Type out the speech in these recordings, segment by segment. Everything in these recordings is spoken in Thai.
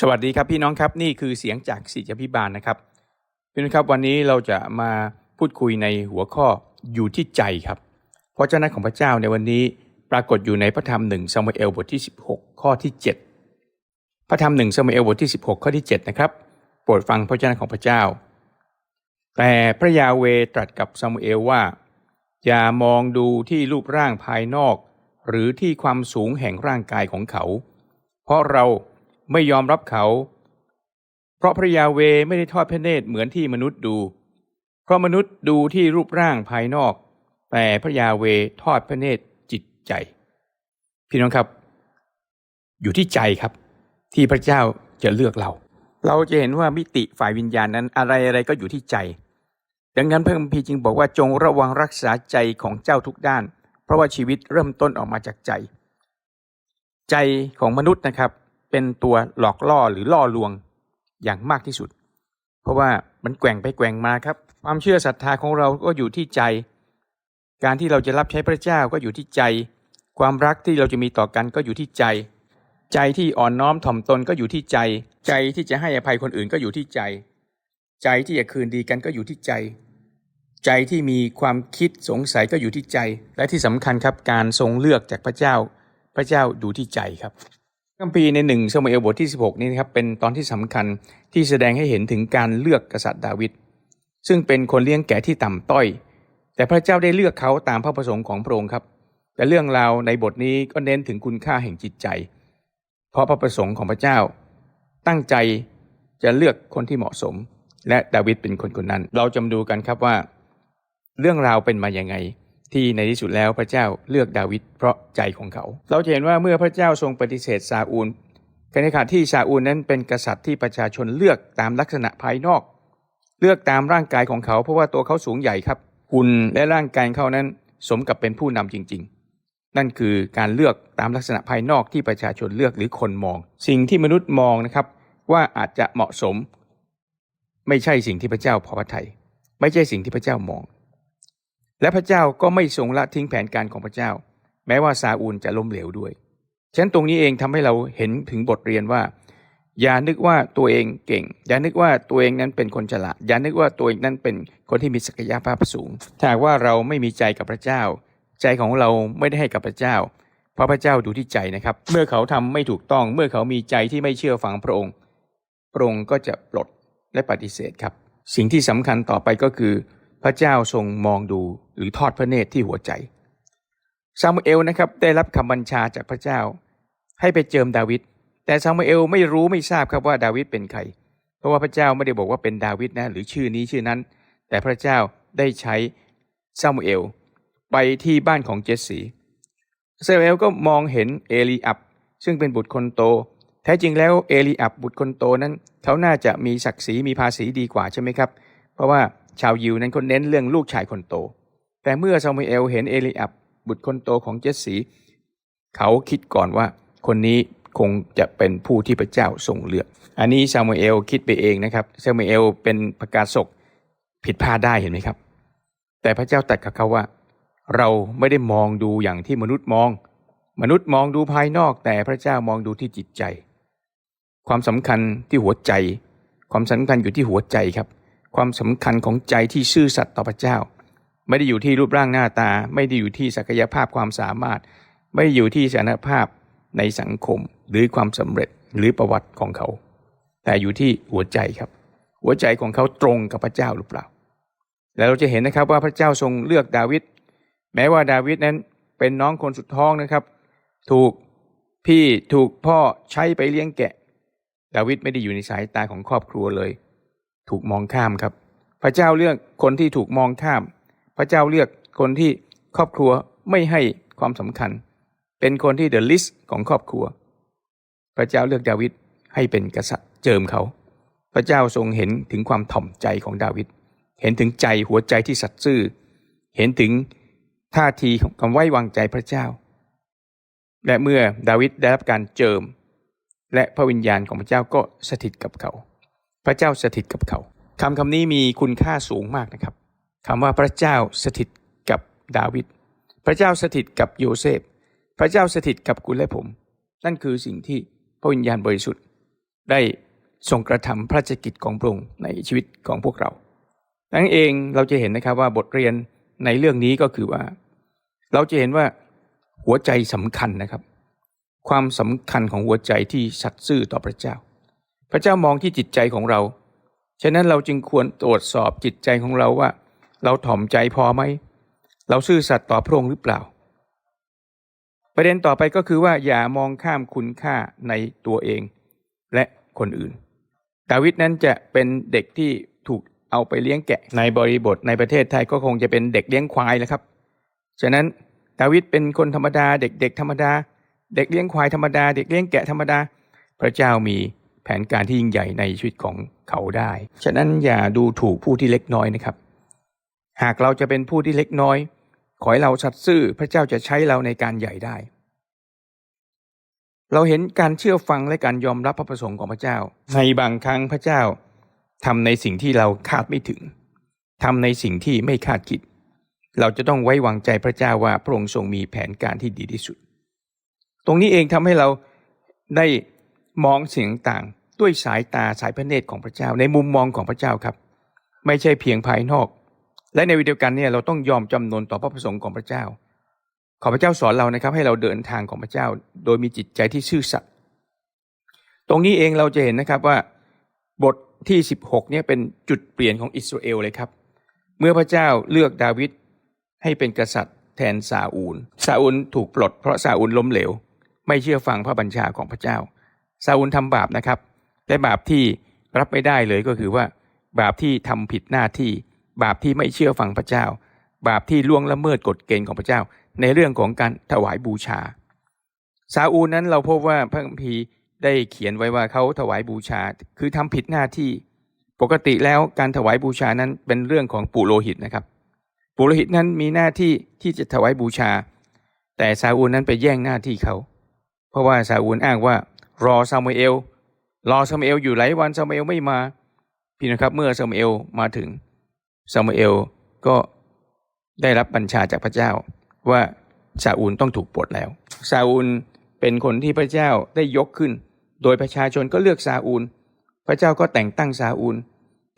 สวัสดีครับพี่น้องครับนี่คือเสียงจากศิษยพิบาลนะครับพี่น้องครับวันนี้เราจะมาพูดคุยในหัวข้ออยู่ที่ใจครับเพราะเจ้าหน้าของพระเจ้าในวันนี้ปรากฏอยู่ในพระธรรมหนึ่งซามูเอลบทที่ 16 ข้อที่ 7 พระธรรมหนึ่งซามูเอลบทที่ 16 ข้อที่7นะครับโปรดฟังพระเจ้าของพระเจ้า แต่พระยาเวตรัสกับซามูเอลว่า อย่ามองดูที่รูปร่างภายนอก หรือที่ความสูงแห่งร่างกายของเขา เพราะเรา ไม่ยอมรับเขา เพราะพระยาเวไม่ได้ทอดพระเนตรเหมือนที่มนุษย์ดู เพราะมนุษย์ดูที่รูปร่างภายนอก แต่พระยาเวทอดพระเนตรจิตใจ พี่น้องครับ อยู่ที่ใจครับ ที่พระเจ้าจะเลือกเรา เราจะเห็นว่ามิติฝ่ายวิญญาณนั้นอะไรอะไรก็อยู่ที่ใจ ดังนั้นพระคัมภีร์จึงบอกว่าจงระวังรักษาใจของเจ้าทุกด้าน เพราะว่าชีวิตเริ่มต้นออกมาจากใจ ใจของมนุษย์นะครับ เป็นตัวหลอกล่อหรือล่อลวงอย่างมากที่สุด เพราะว่ามันแกว่งไปแกว่งมาครับ ความเชื่อศรัทธาของเราก็อยู่ที่ใจ การที่เราจะรับใช้พระเจ้าก็อยู่ที่ใจ ความรักที่เราจะมีต่อกันก็อยู่ที่ใจ ใจที่อ่อนน้อมถ่อมตนก็อยู่ที่ใจ ใจที่จะให้อภัยคนอื่นก็อยู่ที่ใจ ใจที่จะคืนดีกันก็อยู่ที่ใจ ใจที่มีความคิดสงสัยก็อยู่ที่ใจ และที่สำคัญครับการทรงเลือกจากพระเจ้า พระเจ้าดูที่ใจครับ คัมภีร์ในหนึ่งซามูเอลบทที่ 16 นี้นะครับเป็นตอนที่สำคัญที่แสดงให้เห็นถึงการเลือกกษัตริย์ดาวิดซึ่งเป็นคนเลี้ยงแกะที่ต่ำต้อย แต่พระเจ้าได้เลือกเขาตามพระประสงค์ของพระองค์ครับ แต่เรื่องราวในบทนี้ก็เน้นถึงคุณค่าแห่งจิตใจ เพราะพระประสงค์ของพระเจ้า ตั้งใจจะเลือกคนที่เหมาะสม และดาวิดเป็นคนคนนั้น เราจะมาดูกันครับว่า เรื่องราวเป็นมาอย่างไง ที่ในที่สุดแล้วพระเจ้าเลือกดาวิดเพราะใจของเขา เราจะเห็นว่าเมื่อพระเจ้าทรงปฏิเสธซาอูลในขณะที่ซาอูลนั้นเป็นกษัตริย์ที่ประชาชนเลือกตามลักษณะภายนอก เลือกตามร่างกายของเขาเพราะว่าตัวเขาสูงใหญ่ครับหุ่นและร่างกายเขานั้นสมกับเป็นผู้นำจริง ๆ นั่นคือการเลือกตามลักษณะภายนอกที่ประชาชนเลือกหรือคนมอง สิ่งที่มนุษย์มองนะครับว่าอาจจะเหมาะสม ไม่ใช่สิ่งที่พระเจ้าพอพระทัยไม่ใช่สิ่งที่พระเจ้ามอง และพระเจ้าก็ไม่ทรงละทิ้งแผนการของพระเจ้า แม้ว่าซาอูลจะล้มเหลวด้วยฉะนั้นตรงนี้เองทำให้เราเห็นถึงบทเรียนว่า อย่านึกว่าตัวเองเก่ง อย่านึกว่าตัวเองนั้นเป็นคนฉลาดอย่านึกว่าตัวเองนั้นเป็นคนที่มีศักยภาพสูงถ้าว่าเราไม่มีใจกับพระเจ้า ใจของเราไม่ได้ให้กับพระเจ้า เพราะพระเจ้าดูที่ใจนะครับ เมื่อเขาทำไม่ถูกต้อง เมื่อเขามีใจที่ไม่เชื่อฟังพระองค์พระองค์ก็จะปลดและปฏิเสธครับ สิ่งที่สำคัญต่อไปก็คือ พระเจ้าทรงมองดูหรือทอดพระเนตรที่หัวใจ ซามูเอลนะครับได้รับคำบัญชาจากพระเจ้า ให้ไปเจิมดาวิด แต่ซามูเอลไม่รู้ไม่ทราบครับว่าดาวิดเป็นใคร เพราะว่าพระเจ้าไม่ได้บอกว่าเป็นดาวิดนะหรือชื่อนี้ชื่อนั้น แต่พระเจ้าได้ใช้ซามูเอลไปที่บ้านของเจสสีซามูเอลก็มองเห็นเอลีอับซึ่งเป็นบุตรคนโต แท้จริงแล้วเอลีอับบุตรคนโตนั้น เขาน่าจะมีศักดิ์ศรีมีภาษีดีกว่าใช่ไหมครับ เพราะว่า ชาวยิวนั้นเขาเน้นเรื่องลูกชายคนโต แต่เมื่อซามูเอลเห็นเอลีอับบุตรคนโตของเจสสีเขาคิดก่อนว่าคนนี้คงจะเป็นผู้ที่พระเจ้าทรงเลือก อันนี้ซามูเอลคิดไปเองนะครับซามูเอลเป็นประกาศกผิดพลาดได้เห็นไหมครับ แต่พระเจ้าตรัสกับเขาว่า เราไม่ได้มองดูอย่างที่มนุษย์มอง มนุษย์มองดูภายนอก แต่พระเจ้ามองดูที่จิตใจ ความสำคัญที่หัวใจ ความสำคัญอยู่ที่หัวใจครับ ความสำคัญของใจที่ซื่อสัตย์ต่อพระเจ้า ไม่ได้อยู่ที่รูปร่างหน้าตา ไม่ได้อยู่ที่ศักยภาพความสามารถ ไม่ได้อยู่ที่สถานภาพในสังคมหรือความสำเร็จหรือประวัติของเขา แต่อยู่ที่หัวใจครับ หัวใจของเขาตรงกับพระเจ้าหรือเปล่า แล้วเราจะเห็นนะครับว่าพระเจ้าทรงเลือกดาวิดแม้ว่าดาวิดนั้นเป็นน้องคนสุดท้องนะครับ ถูกพี่ถูกพ่อใช้ไปเลี้ยงแกะ ดาวิดไม่ได้อยู่ในสายตาของครอบครัวเลย ถูกมองข้ามครับ พระเจ้าเลือกคนที่ถูกมองข้าม พระเจ้าเลือกคนที่ครอบครัวไม่ให้ความสำคัญ เป็นคนที่เดอะลิสของครอบครัว พระเจ้าเลือกดาวิดให้เป็นกษัตริย์เจิมเขา พระเจ้าทรงเห็นถึงความถ่อมใจของดาวิดเห็นถึงใจหัวใจที่สัตย์ซื่อ เห็นถึงท่าทีของความไว้วางใจพระเจ้า และเมื่อดาวิดได้รับการเจิม และพระวิญญาณของพระเจ้าก็สถิตกับเขา พระเจ้าสถิตกับเขาคำคำนี้มีคุณค่าสูงมากนะครับคำว่าพระเจ้าสถิตกับดาวิดพระเจ้าสถิตกับโยเซฟ พระเจ้าสถิตกับคุณและผม นั่นคือสิ่งที่พระวิญญาณบริสุทธิ์ ได้ทรงกระทำพระราชกิจของพระองค์ในชีวิตของพวกเราดังนั้นเองเราจะเห็นนะครับว่าบทเรียนในเรื่องนี้ก็คือว่า เราจะเห็นว่าหัวใจสำคัญนะครับ ความสำคัญของหัวใจที่สัตย์ซื่อต่อพระเจ้า พระเจ้ามองที่จิตใจของเรา ฉะนั้นเราจึงควรตรวจสอบจิตใจของเราว่า เราถ่อมใจพอไหม เราซื่อสัตย์ต่อพระองค์หรือเปล่า ประเด็นต่อไปก็คือว่าอย่ามองข้ามคุณค่าในตัวเอง และคนอื่น ดาวิดนั้นจะเป็นเด็กที่ถูกเอาไปเลี้ยงแกะในบริบทในประเทศไทยก็คงจะเป็นเด็กเลี้ยงควายแหละครับ ฉะนั้นดาวิดเป็นคนธรรมดา เด็กๆธรรมดา เด็กเลี้ยงควายธรรมดา เด็กเลี้ยงแกะธรรมดา พระเจ้ามี แผนการที่ยิ่งใหญ่ในชีวิตของเขาได้ ฉะนั้นอย่าดูถูกผู้ที่เล็กน้อยนะครับ หากเราจะเป็นผู้ที่เล็กน้อย ขอให้เราสัตย์ซื่อพระเจ้าจะใช้เราในการใหญ่ได้ เราเห็นการเชื่อฟังและการยอมรับพระประสงค์ของพระเจ้า ในบางครั้งพระเจ้าทำในสิ่งที่เราคาดไม่ถึงทำในสิ่งที่ไม่คาดคิด เราจะต้องไว้วางใจพระเจ้าว่าพระองค์ทรงมีแผนการที่ดีที่สุด ตรงนี้เองทำให้เราได้ มองสิ่งต่างด้วยสายตาสายพระเนตรของพระเจ้า ในมุมมองของพระเจ้าครับ ไม่ใช่เพียงภายนอก และในวิดีโอกันเนี่ยเราต้องยอมจำนนต่อพระประสงค์ของพระเจ้า ขอพระเจ้าสอนเรานะครับให้เราเดินทางของพระเจ้า โดยมีจิตใจที่ซื่อสัตย์ตรงนี้เองเราจะเห็นนะครับว่าบทที่ 16เนี่ยเป็นจุดเปลี่ยนของอิสราเอลเลยครับ เมื่อพระเจ้าเลือกดาวิดให้เป็นกษัตริย์แทนซาอูลซาอูลถูกปลดเพราะซาอูลล้มเหลว ไม่เชื่อฟังพระบัญชาของพระเจ้า ซาอูลทำบาปนะครับ แต่บาปที่รับไม่ได้เลยก็คือว่า บาปที่ทำผิดหน้าที่ บาปที่ไม่เชื่อฟังพระเจ้า บาปที่ล่วงละเมิดกฎเกณฑ์ของพระเจ้า ในเรื่องของการถวายบูชา ซาอูลนั้นเราพบว่าพระคัมภีร์ได้เขียนไว้ว่าเขาถวายบูชา คือทำผิดหน้าที่ ปกติแล้วการถวายบูชานั้นเป็นเรื่องของปุโรหิตนะครับ ปุโรหิตนั้นมีหน้าที่ที่จะถวายบูชา แต่ซาอูลนั้นไปแย่งหน้าที่เขา เพราะว่าซาอูลอ้างว่า รอซามูเอล รอซามูเอลอยู่หลายวันซามูเอลไม่มา พี่นะครับเมื่อซามูเอลมาถึงซามูเอลก็ได้รับบัญชาจากพระเจ้า ว่าซาอูลต้องถูกปลดแล้วซาอูลเป็นคนที่พระเจ้าได้ยกขึ้น โดยประชาชนก็เลือกซาอูล พระเจ้าก็แต่งตั้งซาอูล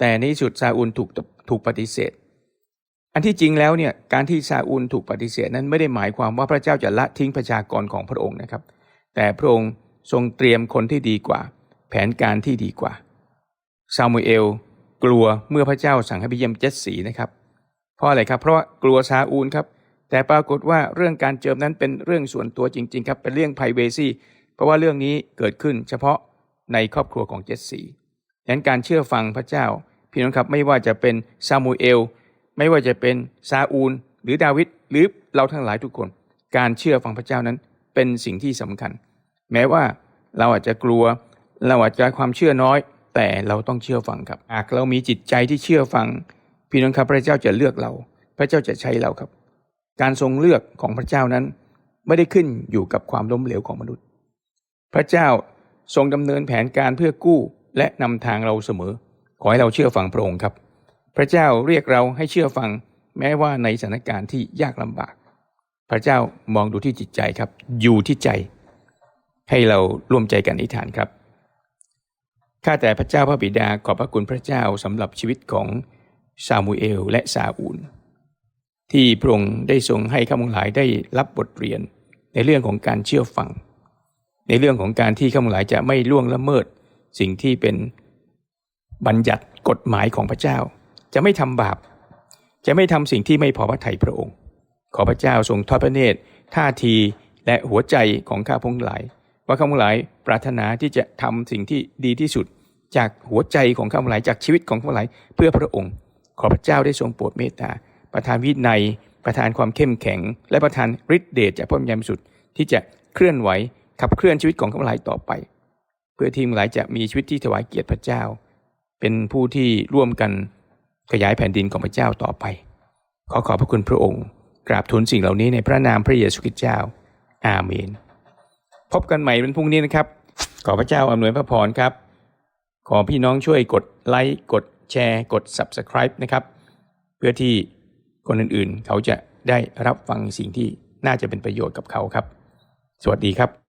แต่ในที่สุดซาอูลถูกถูกปฏิเสธ อันที่จริงแล้วเนี่ยการที่ซาอูลถูกปฏิเสธนั้นไม่ได้หมายความว่าพระเจ้าจะละทิ้งประชากรของพระองค์นะครับ แต่พระองค์ ทรงเตรียมคนที่ดีกว่า แผนการที่ดีกว่า ซามูเอล กลัวเมื่อพระเจ้าสั่งให้ไปเยี่ยมเจสสีนะครับ เพราะอะไรครับ เพราะกลัวซาอูลครับ แต่ปรากฏว่าเรื่องการเจิมนั้นเป็นเรื่องส่วนตัวจริง ๆ ครับ เป็นเรื่องไพรเวซีเพราะว่าเรื่องนี้เกิดขึ้นเฉพาะในครอบครัวของเจสสีดังนั้นการเชื่อฟังพระเจ้า พี่น้องครับไม่ว่าจะเป็นซามูเอล ไม่ว่าจะเป็นซาอูล หรือดาวิดหรือเราทั้งหลายทุกคน การเชื่อฟังพระเจ้านั้นเป็นสิ่งที่สำคัญ แม้ว่าเราอาจจะกลัว เราอาจจะความเชื่อน้อย แต่เราต้องเชื่อฟังครับหากเรามีจิตใจที่เชื่อฟัง พี่น้องครับพระเจ้าจะเลือกเรา พระเจ้าจะใช้เราครับ การทรงเลือกของพระเจ้านั้น ไม่ได้ขึ้นอยู่กับความล้มเหลวของมนุษย์ พระเจ้าทรงดำเนินแผนการเพื่อกู้และนำทางเราเสมอ ขอให้เราเชื่อฟังพระองค์ครับ พระเจ้าเรียกเราให้เชื่อฟัง แม้ว่าในสถานการณ์ที่ยากลำบาก พระเจ้ามองดูที่จิตใจครับ อยู่ที่ใจ ให้เราร่วมใจกันอธิษฐานครับ ข้าแต่พระเจ้าพระบิดาขอบพระคุณพระเจ้าสำหรับชีวิตของซามูเอลและซาอูล ที่พระองค์ได้ทรงให้ข้าพงหลายได้รับบทเรียนในเรื่องของการเชื่อฟัง ในเรื่องของการที่ข้าพงหลายจะไม่ล่วงละเมิด สิ่งที่เป็นบัญญัติกฎหมายของพระเจ้า จะไม่ทำบาป จะไม่ทำสิ่งที่ไม่พอพระทัยพระองค์ ขอพระเจ้าทรงทอดพระเนตรท่าทีและหัวใจของข้าพงหลาย ว่าข้าพงหลายปรารถนาที่จะทำสิ่งที่ดีที่สุด จากหัวใจของข้าพงหลายจากชีวิตของข้าพงหลายเพื่อพระองค์ ขอพระเจ้าได้ทรงโปรดเมตตา ประทานวินัย ประทานความเข้มแข็ง และประทานฤทธิเดชจากพระวิญญาณสุทธิ์ที่จะเคลื่อนไหวขับเคลื่อนชีวิตของข้าพงหลายต่อไป เพื่อทีมหลายจะมีชีวิตที่ถวายเกียรติพระเจ้า เป็นผู้ที่ร่วมกันขยายแผ่นดินของพระเจ้าต่อไป ขอขอบพระคุณพระองค์ กราบทูลสิ่งเหล่านี้ในพระนามพระเยซูคริสต์เจ้า อาเมน พบกันใหม่วันพรุ่งนี้นะครับ ขอพระเจ้าอำนวยพระพรครับ ขอพี่น้องช่วยกดไลค์กดแชร์ กด Subscribe นะครับ เพื่อที่คนอื่นๆ เขาจะได้รับฟังสิ่งที่น่าจะเป็นประโยชน์กับเขาครับ สวัสดีครับ